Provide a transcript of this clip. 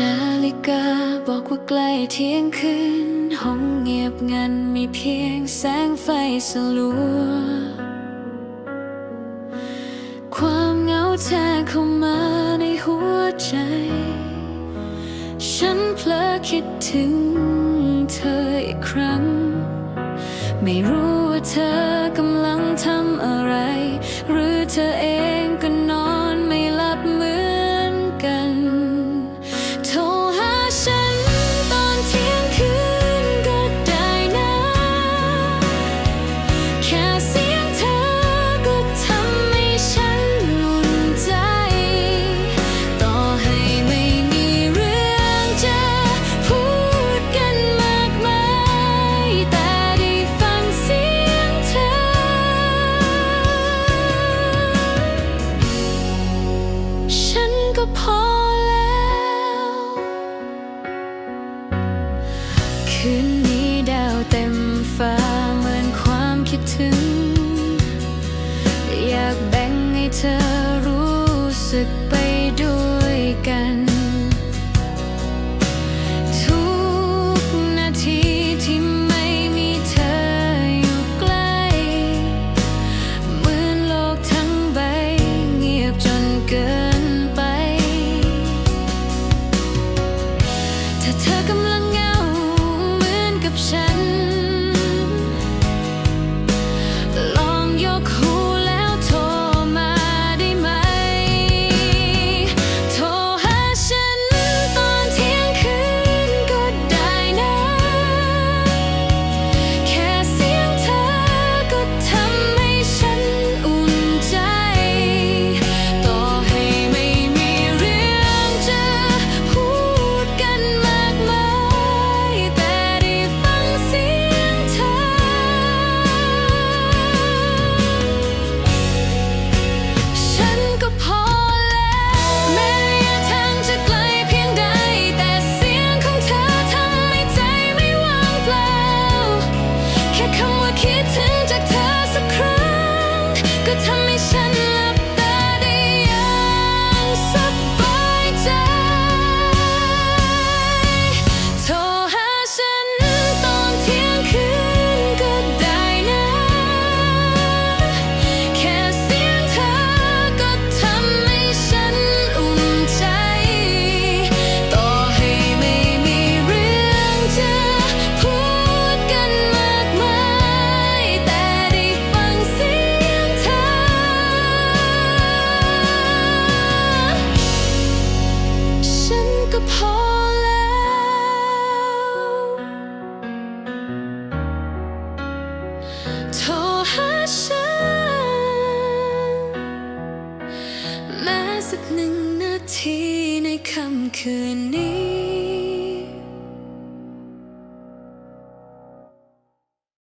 นาฬิกาบอกว่าใกล้เที่ยงคืน ห้องเงียบงันมีเพียงแสงไฟสลัว ความเหงาแทรกเข้ามาในหัวใจ ฉันเพลอคิดถึงเธออีกครั้ง ไม่รู้ว่าเธอ คืนนี้ดาวเต็มฟ้าเหมือนความคิดถึง คิดถึง คืนนี้